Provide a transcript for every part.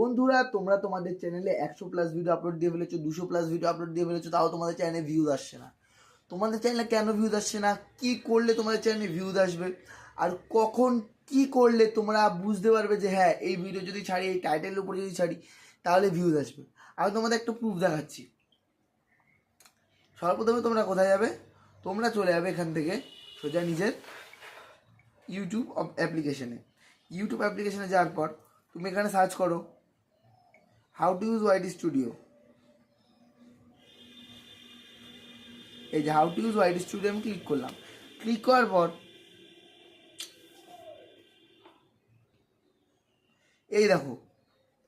বন্ধুরা, তোমরা তোমাদের চ্যানেলে একশো প্লাস ভিডিও আপলোড দিয়ে ফেলেছো, দুশো প্লাস ভিডিও আপলোড দিয়ে ফেলেছো, তাও তোমাদের চ্যানেলে ভিউজ আসছে না। তোমাদের চ্যানেলে কেন ভিউজ আসছে না? কি করলে তোমাদের চ্যানেলে ভিউজ আসবে? আর কখন কি করলে তোমরা বুঝতে পারবে যে হ্যাঁ এই ভিডিও যদি ছাড়ি, এই টাইটেলের উপরে যদি ছাড়ি, তাহলে ভিউজ আসবে। আমি তোমাদের একটা প্রুফ দেখাচ্ছি। সর্বপ্রথমে তোমরা কোথায় যাবে? তোমরা চলে যাবে এখান থেকে সোজা নিজের ইউটিউব অ্যাপ্লিকেশনে ইউটিউব অ্যাপ্লিকেশনে যাওয়ার পর তুমি এখানে সার্চ করো। How to use YT studio এই যে how to use YT studio আমি ক্লিক করলাম। ক্লিক করার পর এই দেখো,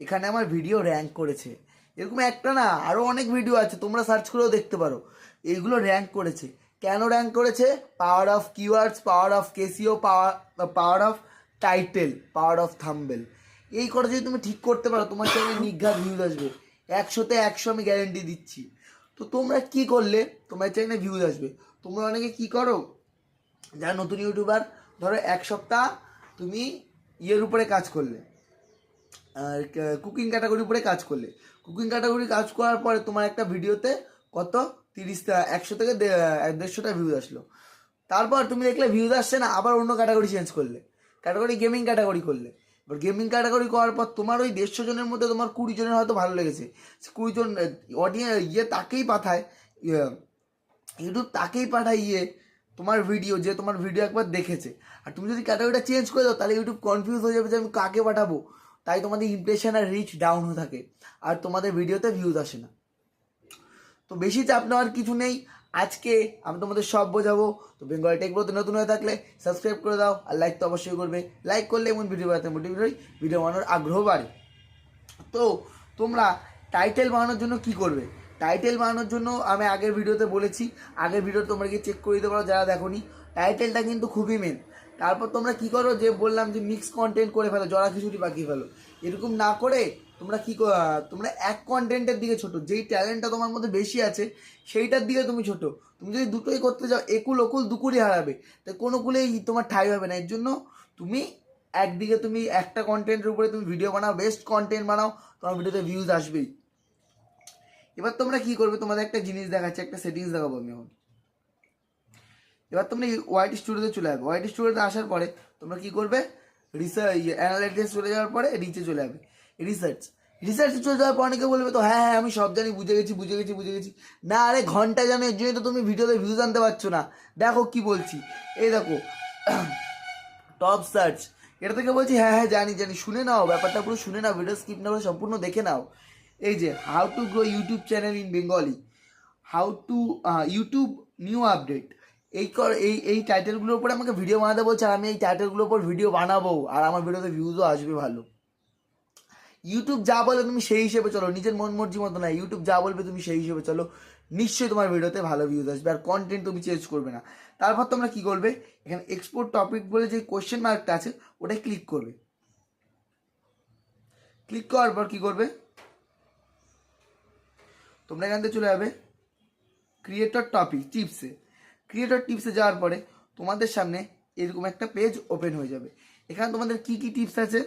এখানে আমার ভিডিও র্যাঙ্ক করেছে। এরকম একটা না আরও অনেক ভিডিও আছে, তোমরা সার্চ করেও দেখতে পারো। এইগুলো র্যাঙ্ক করেছে। কেন র্যাঙ্ক করেছে? Power of keywords power of Casio power power of title power of thumbnail এই করে যদি তুমি ঠিক করতে পারো, তোমার চ্যানেলে নিঘাত ভিউজ আসবে। একশোতে একশো আমি গ্যারেন্টি দিচ্ছি। তো তোমরা কি করলে? তোমার চ্যানেলে ভিউজ আসবে। তোমরা অনেকে কি করো? যারা নতুন ইউটিউবার ধরো এক সপ্তাহ তুমি ইয়ের উপরে কাজ করলে। আর কুকিং ক্যাটাগরির উপরে কাজ করলে। কুকিং ক্যাটাগরি কাজ করার পরে তোমার একটা ভিডিওতে কত? তিরিশটা একশো থেকে দেড়শোটা ভিউজ আসলো। তারপর তুমি দেখলে ভিউজ আসছে না, আবার অন্য ক্যাটাগরি চেঞ্জ করলে। ক্যাটাগরি গেমিং ক্যাটাগরি করলে। এবার গেমিং ক্যাটাগরি করার পর তোমার ওই দেড়শো জনের মধ্যে তোমার কুড়ি জনের হয়তো ভালো লেগেছে। কুড়ি জন অডিয়েন্স ইয়ে তাকেই পাঠায় ইয়ে, ইউটিউব তাকেই পাঠায় ইয়ে তোমার ভিডিও যে তোমার ভিডিও একবার দেখেছে। আর তুমি যদি ক্যাটাগরিটা চেঞ্জ করে দাও তাহলে ইউটিউব কনফিউজ হয়ে যাবে যে আমি কাকে পাঠাবো। তাই তোমাদের ইমপ্রেশন আর রিচ ডাউন হয়ে থাকে আর তোমাদের ভিডিওতে ভিউজ আসে না। তো বেশি চাপ নেওয়ার কিছু নেই। আজকে আমি তোমাদের সব বোঝাবো। তো বেঙ্গল টেক ব্রোতে নতুন হয়ে থাকলে সাবস্ক্রাইব করে দাও আর লাইক তো অবশ্যই করবে। লাইক করলে এমন ভিডিও বানাতে মোটিভেট ভিডিও বানানোর আগ্রহ বাড়ে। তো তোমরা টাইটেল বানানোর জন্য কি করবে? টাইটেল বানানোর জন্য আমি আগের ভিডিওতে বলেছি, আগের ভিডিও তোমরা গিয়ে চেক করে দিতে পারো যারা দেখোনি। টাইটেলটা কিন্তু খুবই মেন তারপর তোমরা কি করো যে বললাম যে মিক্স কন্টেন্ট করে ফেলো জড়া খিচুড়ি পাকিয়ে ফেলো। এরকম না করে তোমরা কি তোমরা এক কন্টেন্টের দিকে ছোট। যেই ট্যালেন্টটা তোমার মধ্যে বেশি আছে, সেইটার দিকে তুমি ছোট। তুমি যদি দুটোই করতে যাও, একুল ওকুল দুকুলই হারাবে। তাই কোনো কুলেই তোমার ঠাই হবে না। এর জন্য তুমি একদিকে তুমি একটা কন্টেন্টের উপরে তুমি ভিডিও বানাও বেস্ট কন্টেন্ট বানাও, তোমার ভিডিওতে ভিউজ আসবেই। এবার তোমরা কি করবে? তোমাদের একটা জিনিস দেখাচ্ছে, একটা সেটিংস দেখাবো আমি এখন। এবার তোমরা ওয়াইট স্টুডিওতে চলে যাবে ওয়াইট স্টুডিওতে আসার পরে তোমরা কি করবে? রিসার্চ অ্যানালাইটিক্স চলে যাওয়ার পরে রিচে চলে যাবে রিসার্চ রিসার্চে চলে যাওয়ার পর অনেকে বলবে তো হ্যাঁ হ্যাঁ আমি সব জানি, বুঝে গেছি বুঝে গেছি বুঝে গেছি। না আরে ঘণ্টা জানো এর জন্যই তো তুমি ভিডিওতে ভিউজ আনতে পারছ না। দেখো কি বলছি। এই দেখো টপ সার্চ এটা থেকে বলছি হ্যাঁ হ্যাঁ জানি জানি, শুনে নাও, ব্যাপারটা পুরো শুনে নাও ভিডিও স্কিপ না করে সম্পূর্ণ দেখে নাও। এই যে how to grow YouTube channel in Bengali how to YouTube new update এই কর, এই এই টাইটেলগুলোর উপরে আমাকে ভিডিও বানাতে বলছে, আর আমি এই টাইটেলগুলোর উপর ভিডিও বানাবো, আর আমার ভিডিওতে ভিউজও আসবে ভালো। ইউটিউব যা বলে তুমি সেই হিসেবে চলো। নিজের মন মর্জি মতো না ইউটিউব যা বলবে তুমি সেই হিসেবে চলো। নিশ্চয়ই তোমার ভিডিওতে ভালো ভিউজ আসবে আর কন্টেন্ট তুমি চেঞ্জ করবে না। তারপর তোমরা কি করবে? এখানে এক্সপোর্ট টপিক বলে যে কোশ্চেন মার্কটা আছে ওটাই ক্লিক করবে। ক্লিক করার পর কি করবে? তোমরা এখান থেকে চলে যাবে ক্রিয়েটর টপিক টিপসে ক্রিয়েটর টিপসে যাওয়ার পরে তোমাদের সামনে এরকম একটা পেজ ওপেন হয়ে যাবে। এখানে তোমাদের কি কি টিপস আছে?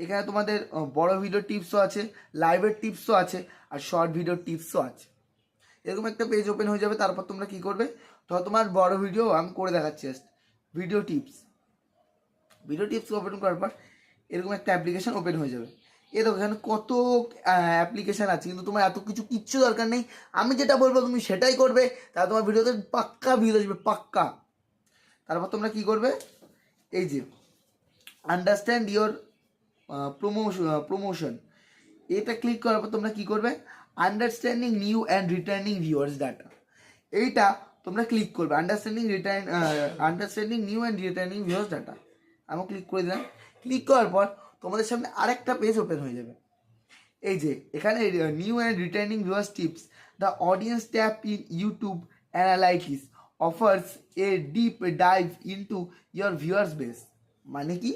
এখানে তোমাদের বড় ভিডিও টিপসও আছে লাইভের টিপসও আছে, আর শর্ট ভিডিও টিপসও আছে। এরকম একটা পেজ ওপেন হয়ে যাবে, তারপর তোমরা কি করবে? ধরো তোমার বড় ভিডিও আমি করে দেখাচ্ছি video tips video tips open করার পর এরকম একটা অ্যাপ্লিকেশন ওপেন হয়ে যাবে। এ দেখো, এখানে কত অ্যাপ্লিকেশান আছে, কিন্তু তোমার এত কিছু কিচ্ছু দরকার নেই। আমি যেটা বলব, তুমি সেটাই করবে, তাহলে তোমার ভিডিওতে পাক্কা ভিউজ আসবে, পাক্কা। তারপর তোমরা কি করবে? এই যে আন্ডারস্ট্যান্ড ইয়োর প্রমোশন প্রমোশন এটা ক্লিক করার পর তোমরা কি করবে? Understanding new and returning viewers data এইটা তোমরা ক্লিক করবে। Understanding return understanding new and returning viewers data আমি ক্লিক করে দিলাম। ক্লিক করার পর তোমাদের সামনে আরেকটা পেজ ওপেন হয়ে যাবে। এই যে, এখানে new and returning viewers tips the audience tap in YouTube analytics offers a deep dive into your viewers base মানে কি?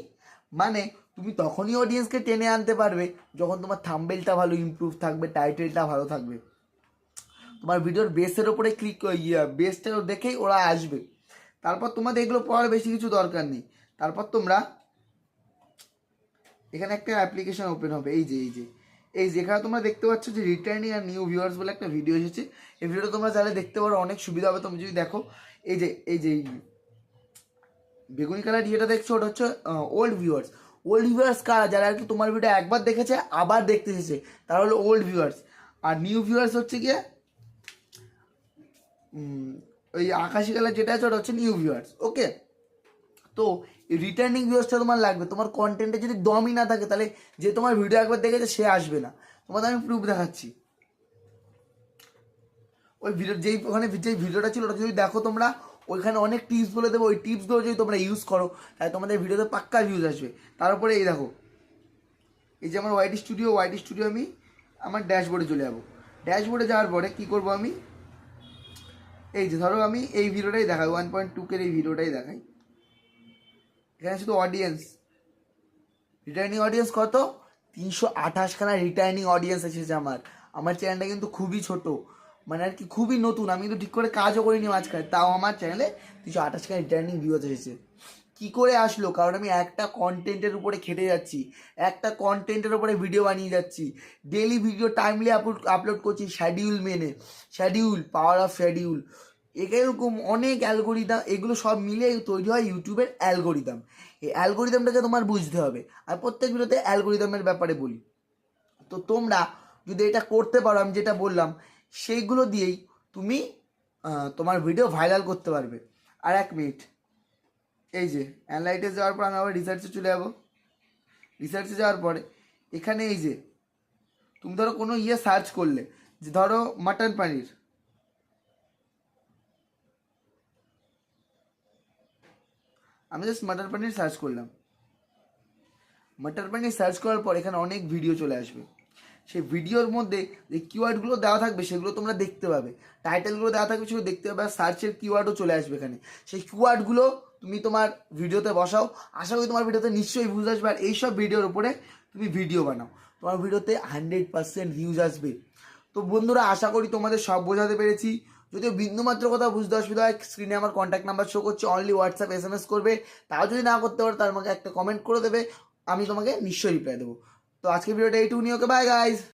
মানে তুমি তখনই অডিয়েন্সকে টেনে আনতে পারবে যখন তোমার থাম্বেলটা ভালো ইমপ্রুভ থাকবে টাইটেলটা ভালো থাকবে। তোমার ভিডিওর বেসের ওপরে ক্লিক বেসটা দেখেই ওরা আসবে। তারপর তোমাদের এগুলো পড়ার বেশি কিছু দরকার নেই। তারপর তোমরা এখানে একটা অ্যাপ্লিকেশান ওপেন হবে। এই যে এই যে, এই যেখানে তোমরা দেখতে পাচ্ছ যে রিটার্নিং আর নিউ ভিউয়ার্স বলে একটা ভিডিও এসেছে। এই ভিডিওটা তোমরা চাইলে দেখতে পারো, অনেক সুবিধা হবে। তুমি যদি দেখো এই যে এই যে। বেগুনি কালার যেটা দেখছ, ওটা হচ্ছে ওল্ড ভিউয়ার্স ওল্ড ভিউয়ার্স কারা? যারা আর কি তোমার ভিডিও একবার দেখেছে, আবার দেখতে এসেছে, তারা হলো ওল্ড ভিউয়ার্স আর নিউ ভিউয়ার্স হচ্ছে গিয়ে ওই আকাশি কালার যেটা আছে, ওটা হচ্ছে নিউ ভিউয়ার্স ওকে তো রিটার্নিং ভিউয়ার্সটা তোমার লাগবে। তোমার কন্টেন্টে যদি দমই না থাকে, তাহলে যে তোমার ভিডিও একবার দেখেছে, সে আসবে না। তোমাদের আমি প্রুফ দেখাচ্ছি। ওই ভিডিও যেই ওখানে যেই ভিডিওটা ছিল, ওটা যদি দেখো তোমরা ওইখানে অনেক টিপস বলে দেবো। ওই টিপসগুলো যদি তোমরা ইউজ করো, তাহলে তোমাদের ভিডিওতে পাক্কা ভিউজ আসবে। তারপরে এই দেখো, এই যে আমার ওয়াইটি স্টুডিও ওয়াইটি স্টুডিও আমি আমার ড্যাশবোর্ডে চলে যাব। ড্যাশবোর্ডে যাওয়ার পরে কী করব আমি? এই যে ধরো আমি এই ভিডিওটাই দেখাই ওয়ান পয়েন্ট টুকের এই ভিডিওটাই দেখাই। এখানে শুধু অডিয়েন্স রিটার্নিং অডিয়েন্স কত? তিনশো আঠাশখানা রিটার্নিং অডিয়েন্স এসেছে আমার। আমার চ্যানেলটা কিন্তু খুবই ছোট। মানে আর কি খুবই নতুন। আমি তো ঠিক করে কাজও করিনি মাঝখানে। তাও আমার চ্যানেলে তিনশো আঠাশখানা রিটার্নিং ভিউজ এসেছে। কি করে আসলো? কারণ আমি একটা কন্টেন্টের উপরে খেটে যাচ্ছি। একটা কন্টেন্টের উপরে ভিডিও বানিয়ে যাচ্ছি। Daily video timely upload upload করছি শিডিউল মেনে। শিডিউল পাওয়ার অফ শিডিউল এরকম অনেক অ্যালগোরিদাম এগুলো সব মিলে তৈরি হয় ইউটিউবের অ্যালগোরিদাম এই অ্যালগোরিদামটাকে তোমার বুঝতে হবে। আর প্রত্যেক ভিডিওতে অ্যালগোরিদামের ব্যাপারে বলি। তো তোমরা যদি এটা করতে পারো, আমি যেটা বললাম সেইগুলো দিয়েই তুমি তোমার ভিডিও ভাইরাল করতে পারবে। আর এক মিনিট এই যে অ্যানালাইটে যাওয়ার পর আমি আবার রিসার্চে চলে যাব। রিসার্চে যাওয়ার পরে, এখানে এই যে, তুমি ধরো কোনো ইয়ে সার্চ করলে, যে ধরো মাটন পানির আমি জাস্ট মাটার পানির সার্চ করলাম। মাটার পানির সার্চ করার পর এখানে অনেক ভিডিও চলে আসবে। সেই ভিডিওর মধ্যে যে কিওয়ার্ডগুলো দেওয়া থাকবে সেগুলো তোমরা দেখতে পাবে। টাইটেলগুলো দেওয়া থাকবে সেগুলো দেখতে পাবে আর সার্চের কিওয়ার্ডও চলে আসবে এখানে। সেই কিওয়ার্ডগুলো তুমি তোমার ভিডিওতে বসাও। আশা করি তোমার ভিডিওতে নিশ্চয়ই ভিউজ আসবে আর এইসব ভিডিওর উপরে তুমি ভিডিও বানাও। তোমার ভিডিওতে হান্ড্রেড পার্সেন্ট ভিউজ আসবে। তো বন্ধুরা, আশা করি তোমাদের সব বোঝাতে পেরেছি। যদিও বিন্দুমাত্র কথা বুঝতে অসুবিধা হয় স্ক্রিনে আমার কন্ট্যাক্ট নাম্বার শো করছে only WhatsApp S M S করবে। তাও যদি না করতে পারো তার আমাকে একটা কমেন্ট করে দেবে। আমি তোমাকে নিশ্চয়ই রিপ্লাই দেবো। তো আজকে ভিডিওটা এইটুকুনি ওকে বাই গাইজ